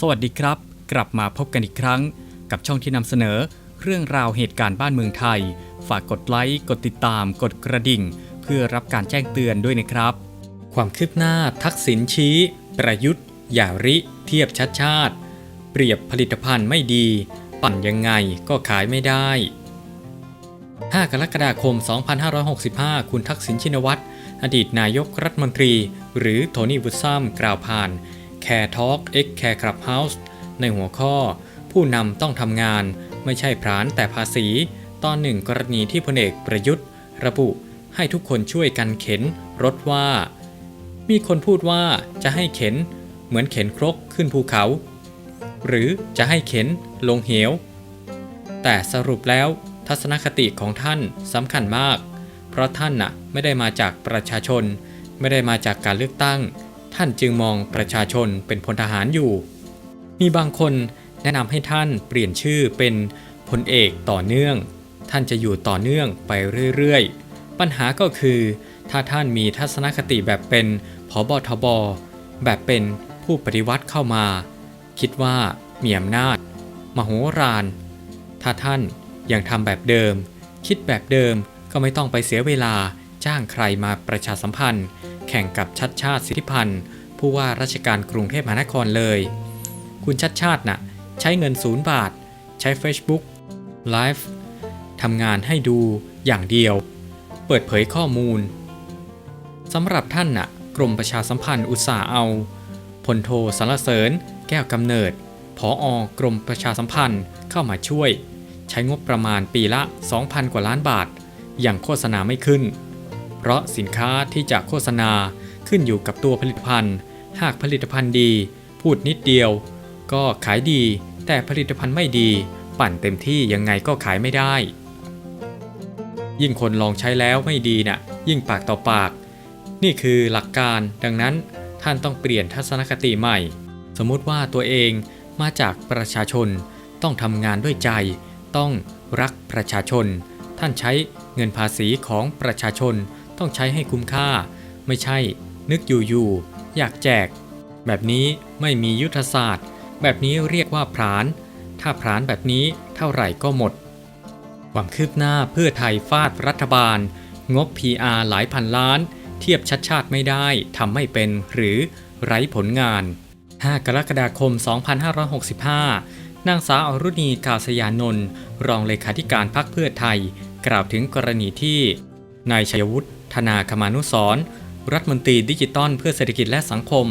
สวัสดีครับ กลับมาพบกันอีกครั้ง กับช่องที่นำเสนอ เรื่องราวเหตุการณ์บ้านเมืองไทย ฝากกดไลค์กดติดตาม กดกระดิ่ง เพื่อรับการแจ้งเตือนด้วยนะครับ ความคืบหน้าทักษิณชี้ ประยุทธ์อย่าริ เทียบชัดชาติ เปรียบผลิตภัณฑ์ไม่ดี ปั่นยังไงก็ขายไม่ได้ 5 กรกฎาคม 2565 คุณทักษิณชินวัตรอดีตนายกรัฐมนตรี หรือโทนี่วุฒซัมกล่าวผ่าน Care Talk X Care Clubhouse ในหัวข้อ ผู้นำต้องทำงาน ไม่ใช่พรานแต่ภาษี ตอนหนึ่งกรณีที่พลเอกประยุทธ์ ระบุให้ทุกคนช่วยกันเข็นรถว่า มีคนพูดว่าจะให้เข็น เหมือนเข็นครกขึ้นภูเขา หรือจะให้เข็นลงเหว แต่สรุปแล้วทัศนคติของท่านสำคัญมาก เพราะท่านน่ะไม่ได้มาจากประชาชน ไม่ได้มาจากการเลือกตั้ง ท่านจึงมองประชาชนเป็นพลทหารอยู่ มีบางคนแนะนำให้ท่านเปลี่ยนชื่อเป็นพลเอกต่อเนื่อง ท่านจะอยู่ต่อเนื่องไปเรื่อยๆ ปัญหาก็คือ ถ้าท่านมีทัศนคติแบบเป็นผอบทบ แบบเป็นผู้ปฏิวัติเข้ามา คิดว่ามีอำนาจ มโหฬารถ้าท่านยังทำแบบเดิม คิดแบบเดิมก็ไม่ต้องไปเสียเวลาจ้างใครมาประชาสัมพันธ์ แข่งกับชัดชาติสิทธิพันธ์ผู้ว่าราชการกรุงเทพมหานครเลย คุณชัดชาติน่ะใช้เงินศูนย์บาท ใช้ Facebook Live ทำงานให้ดูอย่างเดียว เปิดเผยข้อมูลสำหรับท่านน่ะกรมประชาสัมพันธ์อุตสาห์เอาพลโทสารเสริญ แก้วกำเนิดผออกรมประชาสัมพันธ์เข้ามาช่วย ใช้งบประมาณปีละ 2,000 กว่าล้านบาท อย่างโฆษณาไม่ขึ้น เพราะสินค้าที่จะโฆษณาขึ้นอยู่กับตัวผลิตภัณฑ์ หากผลิตภัณฑ์ดี พูดนิดเดียว ก็ขายดี แต่ผลิตภัณฑ์ไม่ดี ปั่นเต็มที่ยังไงก็ขายไม่ได้ ยิ่งคนลองใช้แล้วไม่ดีน่ะ ยิ่งปากต่อปาก นี่คือหลักการดังนั้นท่านต้องเปลี่ยนทัศนคติใหม่ สมมุติว่าตัวเองมาจากประชาชน ต้องทำงานด้วยใจ ต้องรักประชาชน ท่านใช้เงินภาษีของประชาชน ต้องใช้ให้คุ้มค่า ไม่ใช่ นึกอยู่ๆอยากแจก แบบนี้ไม่มียุทธศาสตร์ แบบนี้เรียกว่าพราน ถ้าพรานแบบนี้เท่าไหร่ก็หมด ความคืบหน้าเพื่อไทยฟาดรัฐบาล งบ PR หลายพันล้าน เทียบชัดชาติไม่ได้ทำไม่เป็นหรือไร้ผลงาน 5 กรกฎาคม 2565 นางสาวอรุณีกาศยานนท์รองเลขาธิการพรรคเพื่อไทย กล่าวถึงกรณีที่ นายชัยวุฒิ ธนาคมานุสรรัฐมนตรีดิจิตอลเพื่อเศรษฐกิจและสังคม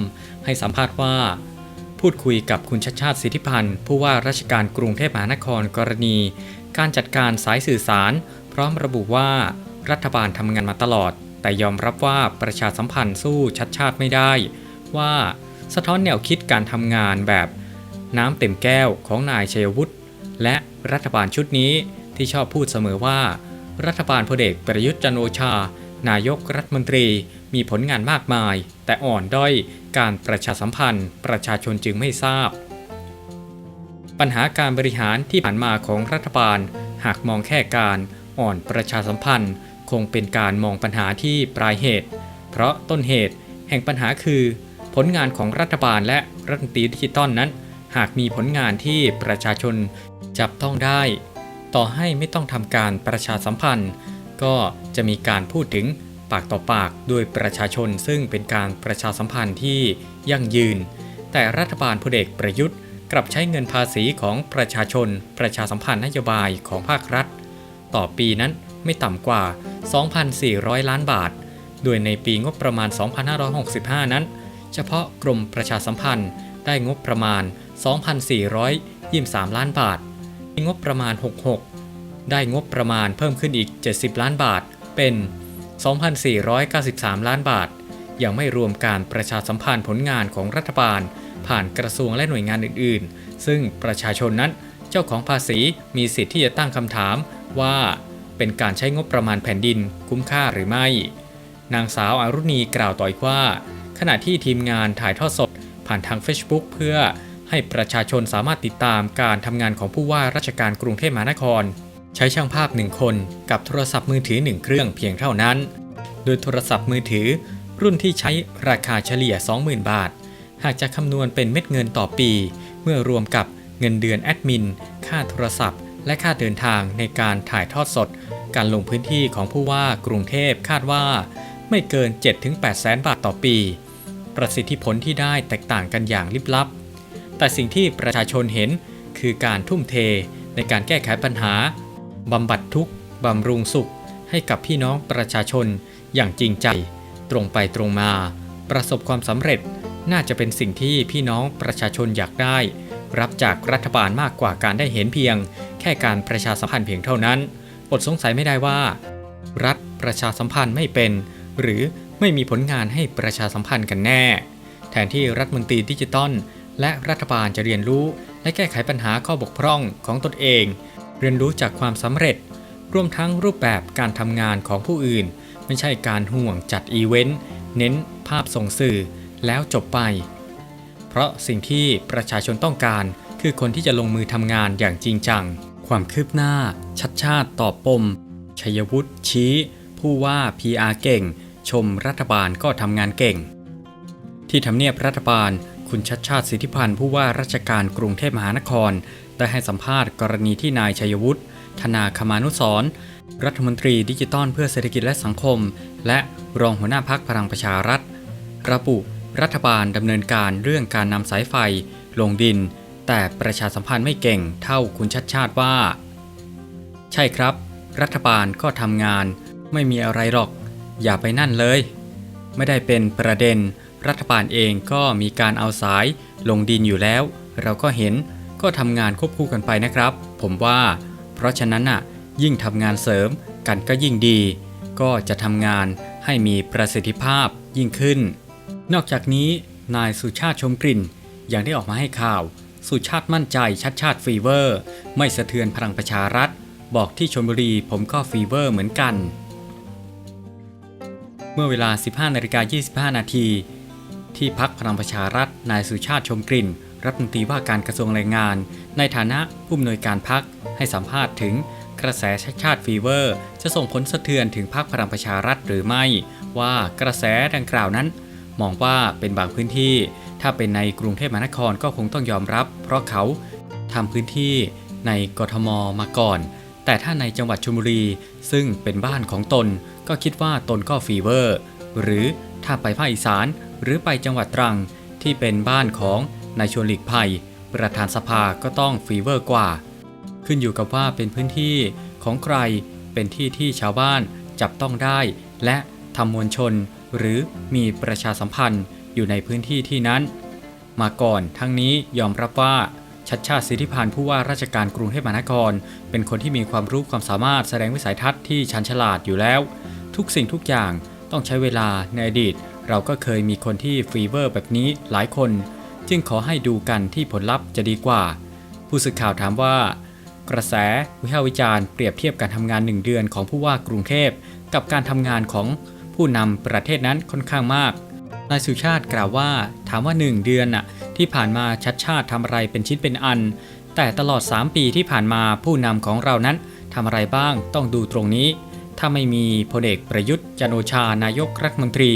ให้สัมภาษณ์ว่า พูดคุยกับคุณชัดชาติสิทธิพันธ์ ผู้ว่าราชการกรุงเทพมหานครกรณี การจัดการสายสื่อสาร พร้อมระบุว่ารัฐบาลทำงานมาตลอด แต่ยอมรับว่าประชาสัมพันธ์สู้ชัดชาติไม่ได้ ว่าสะท้อนแนวคิดการทำงานแบบ น้ำเต็มแก้วของนายชัยวุฒิและรัฐบาลชุดนี้ที่ชอบพูดเสมอว่า รัฐบาลพลเอกประยุทธ์จันโอชา นายกรัฐมนตรีมีผลงานมากมาย แต่อ่อนด้อยการประชาสัมพันธ์ ประชาชนจึงไม่ทราบ ปัญหาการบริหารที่ผ่านมาของรัฐบาล หากมองแค่การอ่อนประชาสัมพันธ์ คงเป็นการมองปัญหาที่ปลายเหตุ เพราะต้นเหตุแห่งปัญหาคือ ผลงานของรัฐบาลและรัฐมนตรีดิจิตอลนั้น หากมีผลงานที่ประชาชนจับต้องได้ ต่อให้ไม่ต้องทำการประชาสัมพันธ์ ก็จะมีการพูดถึงปากต่อปากโดยประชาชน ซึ่งเป็นการประชาสัมพันธ์ที่ยั่งยืน แต่รัฐบาลพลเอกประยุทธ์ กลับใช้เงินภาษีของประชาชน ประชาสัมพันธ์นโยบายของภาครัฐ ต่อปีนั้นไม่ต่ำกว่า 2,400 ล้านบาท โดยในปีงบประมาณ 2565 นั้น เฉพาะกรมประชาสัมพันธ์ได้งบประมาณ 2,423 ล้านบาทในงบประมาณ 66 ได้งบประมาณเพิ่มขึ้นอีก 70 ล้านบาท เป็น 2,493 ล้านบาท ยังไม่รวมการประชาสัมพันธ์ผลงานของรัฐบาล ผ่านกระทรวงและหน่วยงานอื่น ๆ ซึ่งประชาชนนั้นเจ้าของภาษีมีสิทธิ์ที่จะตั้งคำถามว่าเป็นการใช้งบประมาณแผ่นดินคุ้มค่าหรือไม่ นางสาวอารุณีกล่าวต่ออีกว่า ขณะที่ทีมงานถ่ายทอดสด ผ่านทาง Facebook เพื่อให้ประชาชนสามารถติดตามการทำงานของผู้ว่าราชการกรุงเทพมหานคร ใช้ช่างภาพหนึ่งคนกับโทรศัพท์มือถือหนึ่งเครื่องเพียงเท่านั้น โดยโทรศัพท์มือถือรุ่นที่ใช้ราคาเฉลี่ย 20,000 บาท หากจะคำนวณเป็นเม็ดเงินต่อปี เมื่อรวมกับเงินเดือนแอดมิน ค่าโทรศัพท์ และค่าเดินทางในการถ่ายทอดสด การลงพื้นที่ของผู้ว่ากรุงเทพคาดว่า ไม่เกิน 7-8แสนบาทต่อปี ประสิทธิผลที่ได้แตกต่างกันอย่างลิบลับ แต่สิ่งที่ประชาชนเห็นคือการทุ่มเทในการแก้ไขปัญหา บำบัดทุกข์บำรุงสุขให้กับพี่น้องประชาชนอย่างจริงใจ ตรงไปตรงมา ประสบความสำเร็จน่าจะเป็นสิ่งที่พี่น้องประชาชนอยากได้ รับจากรัฐบาลมากกว่าการได้เห็นเพียง แค่การประชาสัมพันธ์เพียงเท่านั้นอดสงสัยไม่ได้ว่า รัฐประชาสัมพันธ์ไม่เป็น หรือไม่มีผลงานให้ประชาสัมพันธ์กันแน่ แทนที่รัฐมนตรีดิจิตอลและรัฐบาลจะเรียนรู้ และแก้ไขปัญหาข้อบกพร่องของตนเอง เรียนรู้จากความสำเร็จ รวมทั้งรูปแบบการทำงานของผู้อื่น ไม่ใช่การห่วงจัดอีเวนต์ เน้นภาพส่งสื่อ แล้วจบไป เพราะสิ่งที่ประชาชนต้องการ คือคนที่จะลงมือทำงานอย่างจริงจัง ความคืบหน้า ชัดชาติตอบปม ชัยวุฒิชี้ ผู้ว่า PR เก่ง ชมรัฐบาลก็ทำงานเก่ง ที่ทำเนียบรัฐบาลคุณชัดชาติสิทธิพันธ์ผู้ว่าราชการกรุงเทพมหานคร ได้ให้สัมภาษณ์กรณีที่นายชัยวุฒิธนาคมานุสรรัฐมนตรีดิจิตอลเพื่อเศรษฐกิจและสังคม และรองหัวหน้าพักพลังประชารัฐ ระบุรัฐบาลดำเนินการเรื่องการนำสายไฟ ลงดิน แต่ประชาสัมพันธ์ไม่เก่งเท่าคุณชัดชาติว่า ใช่ครับ รัฐบาลก็ทำงาน ไม่มีอะไรหรอก อย่าไปนั่นเลย ไม่ได้เป็นประเด็น รัฐบาลเองก็มีการเอาสายลงดินอยู่แล้ว เราก็เห็น ก็ทำงานควบคู่กันไปนะครับ ผมว่า เพราะฉะนั้นน่ะยิ่งทำงานเสริมกันก็ยิ่งดี ก็จะทำงานให้มีประสิทธิภาพยิ่งขึ้น นอกจากนี้นายสุชาติชมกลิ่นยังได้ออกมาให้ข่าว สุชาติมั่นใจชัดชาติฟีเวอร์ ไม่สะเทือนพลังประชารัฐ บอกที่ชลบุรีผมก็ฟีเวอร์เหมือนกัน เมื่อเวลา 15นาฬิกา25 นาทีที่พักพลังประชารัฐนายสุชาติชมกลิ่น รัฐมนตรีว่าการกระทรวงแรงงาน ในฐานะผู้อำนวยการพักให้สัมภาษณ์ถึงกระแสชัดชาติฟีเวอร์ จะส่งผลสะเทือนถึงพักพลังประชารัฐหรือไม่ ว่ากระแสดังกล่าวนั้น มองว่าเป็นบางพื้นที่ ถ้าเป็นในกรุงเทพมหานครก็คงต้องยอมรับ เพราะเขาทำพื้นที่ในกทมมาก่อน แต่ถ้าในจังหวัดชลบุรี ซึ่งเป็นบ้านของตน ก็คิดว่าตนก็ฟีเวอร์ หรือถ้าไปภาคอีสานหรือไปจังหวัดตรังที่เป็นบ้านของ นายชวนหลีกภัย ประธานสภาก็ต้องฟีเวอร์กว่า ขึ้นอยู่กับว่าเป็นพื้นที่ของใครเป็นที่ที่ชาวบ้านจับต้องได้ และทำมวลชน หรือมีประชาสัมพันธ์อยู่ในพื้นที่ที่นั้น มาก่อนทั้งนี้ยอมรับว่าชัดชาติสิทธิพันธ์ผู้ว่าราชการกรุงเทพมหานคร เป็นคนที่มีความรู้ความสามารถแสดงวิสัยทัศน์ที่ชันฉลาดอยู่แล้ว ทุกสิ่งทุกอย่างต้องใช้เวลาในอดีต เราก็เคยมีคนที่ฟีเวอร์แบบนี้หลายคน จึงขอให้ดูกันที่ผลลัพธ์จะดีกว่า ผู้สื่อข่าวถามว่า กระแสวิพากษ์วิจารณ์เปรียบเทียบการทำงาน 1 เดือนของผู้ว่ากรุงเทพ กับการทำงานของผู้นำประเทศนั้นค่อนข้างมากนายสุชาติกล่าวว่าถามว่า 1 เดือนน่ะที่ผ่านมาชัดชาติทำอะไรเป็นชิ้นเป็นอัน แต่ตลอด 3 ปีที่ผ่านมาผู้นำของเรานั้นทำอะไรบ้างต้องดูตรงนี้ ถ้าไม่มีพลเอกประยุทธ์จันโอชานายกรัฐมนตรี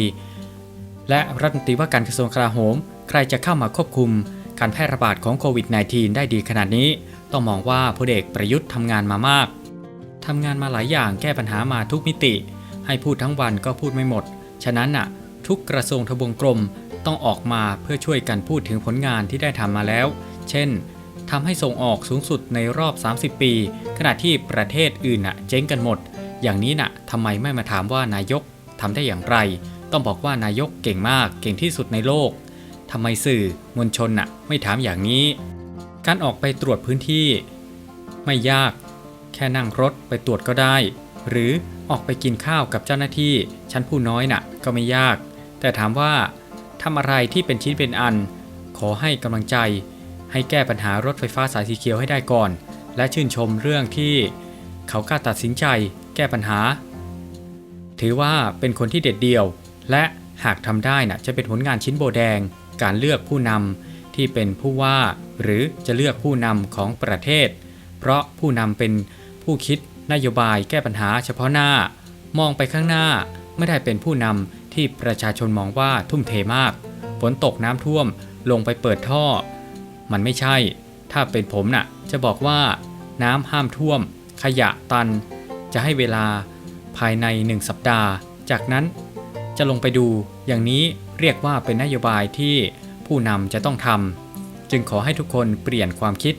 และรัฐมนตรีว่าการกระทรวงกลาโหม ใครจะเข้ามาควบคุมการแพร่ระบาดของโควิด -19 ได้ดีขนาดนี้ ต้องมองว่าพลเอกประยุทธ์ทำงานมามากทำงานมาหลายอย่างแก้ปัญหามาทุกมิติ ให้พูดทั้งวันก็พูดไม่หมด ฉะนั้นน่ะ ทุกกระทรวงทบวงกรมต้องออกมาเพื่อช่วยกันพูดถึงผลงานที่ได้ทำมาแล้ว เช่นทำให้ส่งออกสูงสุดในรอบ 30 ปี ขณะที่ประเทศอื่นน่ะเจ๊งกันหมด อย่างนี้น่ะทำไมไม่มาถามว่านายกทำได้อย่างไร ต้องบอกว่านายกเก่งมากเก่งที่สุดในโลก ทำไมสื่อมวลชนน่ะไม่ถามอย่างนี้ การออกไปตรวจพื้นที่ ไม่ยาก แค่นั่งรถไปตรวจก็ได้ หรือออกไปกินข้าวกับเจ้าหน้าที่ชั้นผู้น้อยน่ะก็ไม่ยาก แต่ถามว่าทำอะไรที่เป็นชิ้นเป็นอัน ขอให้กำลังใจ ให้แก้ปัญหารถไฟฟ้าสายสีเขียวให้ได้ก่อน และชื่นชมเรื่องที่ เขากล้าตัดสินใจ แก้ปัญหา ถือว่าเป็นคนที่เด็ดเดี่ยว และหากทำได้น่ะจะเป็นผลงานชิ้นโบแดง การเลือกผู้นำที่เป็นผู้ว่าหรือจะเลือกผู้นำของประเทศ เพราะผู้นำเป็นผู้คิดนโยบายแก้ปัญหาเฉพาะหน้า มองไปข้างหน้าไม่ได้เป็นผู้นำที่ประชาชนมองว่าทุ่มเทมากฝนตกน้ำท่วมลงไปเปิดท่อ มันไม่ใช่ ถ้าเป็นผมน่ะ จะบอกว่า น้ำห้ามท่วม ขยะตัน จะให้เวลาภายในหนึ่งสัปดาห์ จากนั้น จะลงไปดู อย่างนี้เรียกว่าเป็นนโยบายที่ผู้นำจะต้องทำจึงขอให้ทุกคนเปลี่ยนความคิด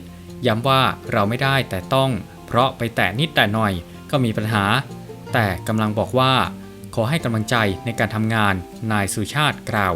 ย้ำว่าเราไม่ได้แต่ต้อง เพราะไปแตะนิดแต่หน่อยก็มีปัญหา แต่กำลังบอกว่า ขอให้กำลังใจในการทำงานนายสุชาติกล่าว